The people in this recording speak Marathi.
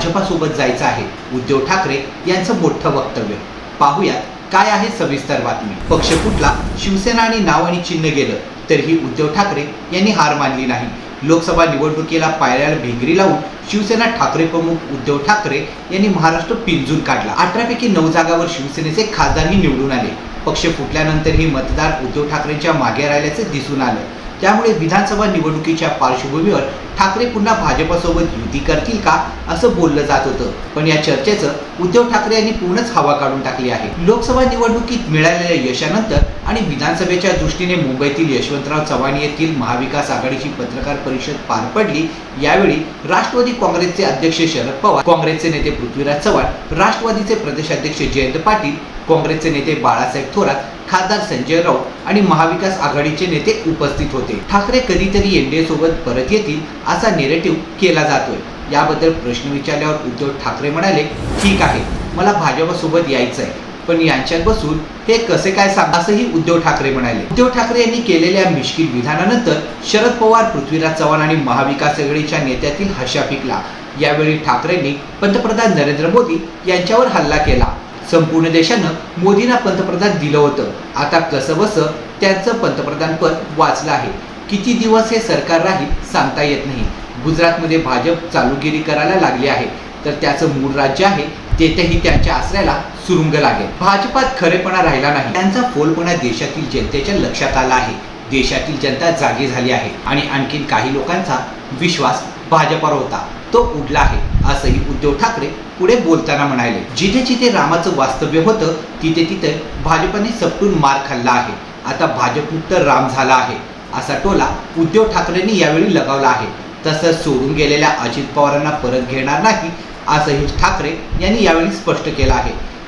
भाजपासोबत जायचं आहे. उद्धव ठाकरे यांचं मोठं वक्तव्य. पाहूयात काय आहे सविस्तर बातमी. पक्ष कुठला शिवसेना आणि नाव आणि चिन्ह गेलं तरीही उद्धव ठाकरे यांनी हार मानली नाही. लोकसभा निवडणुकीला पायऱ्याला भिंगरी लावून शिवसेना ठाकरे प्रमुख उद्धव ठाकरे यांनी महाराष्ट्र पिंजून काढला. अठरापैकी नऊ जागावर शिवसेनेचे खासदारही निवडून आले. पक्ष फुटल्यानंतरही मतदार उद्धव ठाकरेंच्या मागे राहिल्याचे दिसून आलं. त्यामुळे विधानसभा निवडणुकीच्या पार्श्वभूमीवर ठाकरे पुन्हा भाजपसोबत युती करतील का असं बोललं जात होतं. पण या चर्चेचं उद्धव ठाकरे यांनी पूर्णच हवा काढून टाकली आहे. लोकसभा निवडणुकीत मिळालेल्या यशानंतर आणि विधानसभेच्या दृष्टीने मुंबईतील यशवंतराव चव्हाण येथील महाविकास आघाडीची पत्रकार परिषद पार पडली यावेळी राष्ट्रवादी काँग्रेसचे अध्यक्ष शरद पवार काँग्रेसचे नेते पृथ्वीराज चव्हाण राष्ट्रवादीचे प्रदेशाध्यक्ष जयंत पाटील काँग्रेसचे नेते बाळासाहेब थोरात खासदार संजय राऊत आणि महाविकास आघाडीचे नेते उपस्थित होते. ठाकरे कधीतरी एनडीए सोबत परत येतील असा नेरेटिव्ह केला जातोय. याबद्दल प्रश्न विचारल्यावर उद्धव ठाकरे म्हणाले ठीक आहे मला भाजपसोबत यायचं आहे पण यांच्यात बसून हे कसे काय सांग असंही उद्धव ठाकरे म्हणाले. उद्धव ठाकरे यांनी केलेल्या मिश्किल विधानानंतर शरद पवार पृथ्वीराज चव्हाण आणि महाविकास आघाडीच्या नेत्यातील हशा पिकला. यावेळी ठाकरेंनी पंतप्रधान नरेंद्र मोदी यांच्यावर हल्ला केला. संपूर्ण देशानं मोदींना पंतप्रधान दिलं होतं. आता कसं बसं त्यांचं पंतप्रधान पद वाचलं आहे. किती दिवस हे सरकार राहील सांगता येत नाही. गुजरातमध्ये भाजप चालूगिरी करायला लागली आहे. तर त्याचं मूळ राज्य आहे तेथेही त्यांच्या आसऱ्याला सुरुंग लागेल. भाजपात खरेपणा राहिला नाही. त्यांचा फोलपणा देशातील जनतेच्या लक्षात आला आहे. देशातील जनता जागी झाली आहे. आणि आणखीन काही लोकांचा विश्वास भाजपावर होता. तो उडला आहे. असंही उद्धव ठाकरे पुढे बोलताना म्हणाले. जिथे जिथे रामाचं वास्तव्य होतं तिथे तिथे भाजपने सपटून मार खाल्ला आहे. आता भाजपमुक्त राम झाला आहे असा टोला उद्धव ठाकरेंनी यावेळी लगावला आहे. तसंच सोडून गेलेल्या अजित पवारांना परत घेणार नाही असंही ठाकरे यांनी यावेळी स्पष्ट केलं आहे.